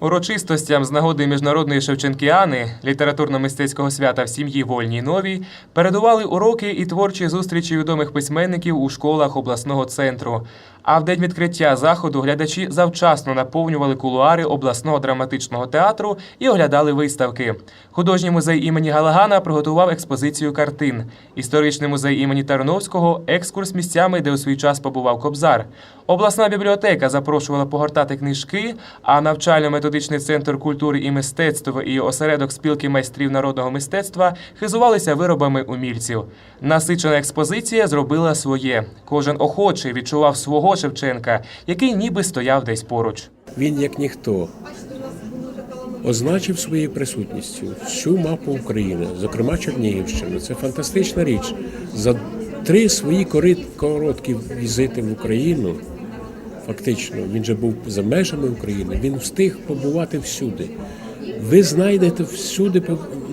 Урочистостям з нагоди міжнародної Шевченкіани, літературно-мистецького свята в сім'ї Вольній Новій, передували уроки і творчі зустрічі відомих письменників у школах обласного центру. А в день відкриття заходу глядачі завчасно наповнювали кулуари обласного драматичного театру і оглядали виставки. Художній музей імені Галагана приготував експозицію картин. Історичний музей імені Тарновського екскурс місцями, де у свій час побував Кобзар. Обласна бібліотека запрошувала погортати книжки, а навчально-методичний центр культури і мистецтва і осередок спілки майстрів народного мистецтва хизувалися виробами умільців. Насичена експозиція зробила своє. Кожен охочий відчував свого Шевченка, який ніби стояв десь поруч. Він, як ніхто, означив своєю присутністю всю мапу України, зокрема Чернігівщину. Це фантастична річ. За три свої короткі візити в Україну, фактично, він же був за межами України, він встиг побувати всюди. Ви знайдете всюди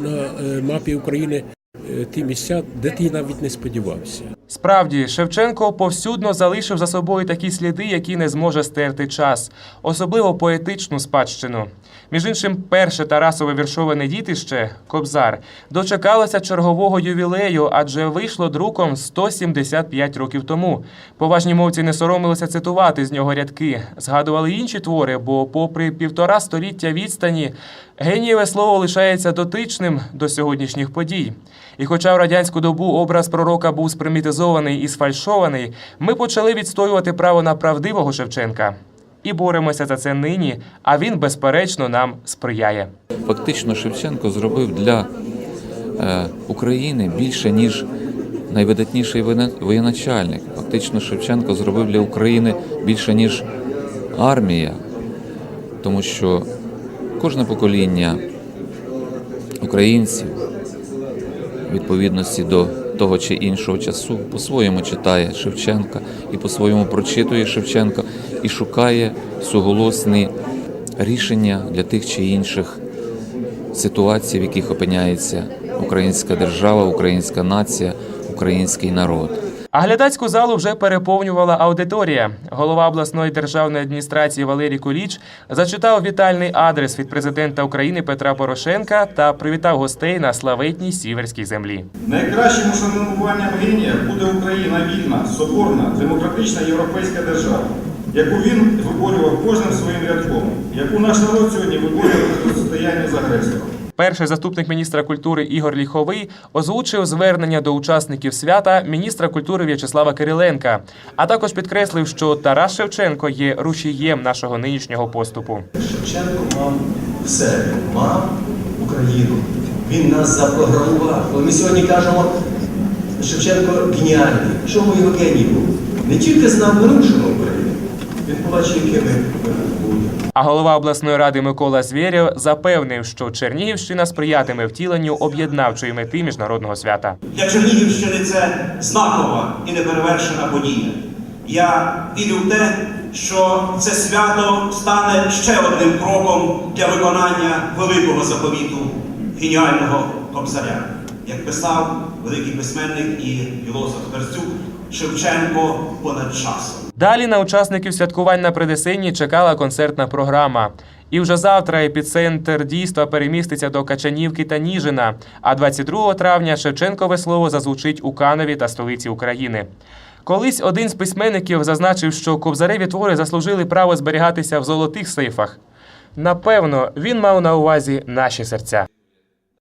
на е, мапі України е, ті місця, де ти навіть не сподівався. Справді, Шевченко повсюдно залишив за собою такі сліди, які не зможе стерти час, особливо поетичну спадщину. Між іншим, перше Тарасове віршоване дітище Кобзар дочекалося чергового ювілею, адже вийшло друком 175 років тому. Поважні мовці не соромилися цитувати з нього рядки, згадували інші твори, бо, попри півтора століття відстані, генієве слово лишається дотичним до сьогоднішніх подій. І хоча в радянську добу образ пророка був спримітизований і сфальшований, ми почали відстоювати право на правдивого Шевченка. І боремося за це нині, а він, безперечно, нам сприяє. Фактично Шевченко зробив для е, України більше, ніж найвидатніший воєначальник. Фактично Шевченко зробив для України більше, ніж армія, тому що кожне покоління українців, відповідності до того чи іншого часу, по-своєму читає Шевченка і по-своєму прочитує Шевченка і шукає суголосні рішення для тих чи інших ситуацій, в яких опиняється українська держава, українська нація, український народ. А глядацьку залу вже переповнювала аудиторія. Голова обласної державної адміністрації Валерій Куліч зачитав вітальний адрес від президента України Петра Порошенка та привітав гостей на славетній сіверській землі. Найкращим ушануванням генія буде Україна вільна, соборна, демократична європейська держава, яку він виборював кожним своїм рядком, яку наш народ сьогодні виборює в протистоянні з агресором. Перший заступник міністра культури Ігор Ліховий озвучив звернення до учасників свята міністра культури В'ячеслава Кириленка, а також підкреслив, що Тарас Шевченко є рушієм нашого нинішнього поступу. Шевченко мав все, мав Україну. Він нас запрограмував. Ми сьогодні кажемо, Шевченко геніальний. Чому його геній був? Не тільки знав Україну, якими. А голова обласної ради Микола Звєрєв запевнив, що Чернігівщина сприятиме втіленню об'єднавчої мети міжнародного свята. Для Чернігівщини це знакова і неперевершена подія. Я вірю в те, що це свято стане ще одним кроком для виконання великого заповіту геніального кобзаря. Як писав великий письменник і філософ Берзюк, Шевченко понад часом. Далі на учасників святкувань на Придесині чекала концертна програма. І вже завтра епіцентр дійства переміститься до Качанівки та Ніжина. А 22 травня Шевченкове слово зазвучить у Канові та столиці України. Колись один з письменників зазначив, що кобзареві твори заслужили право зберігатися в золотих сейфах. Напевно, він мав на увазі наші серця.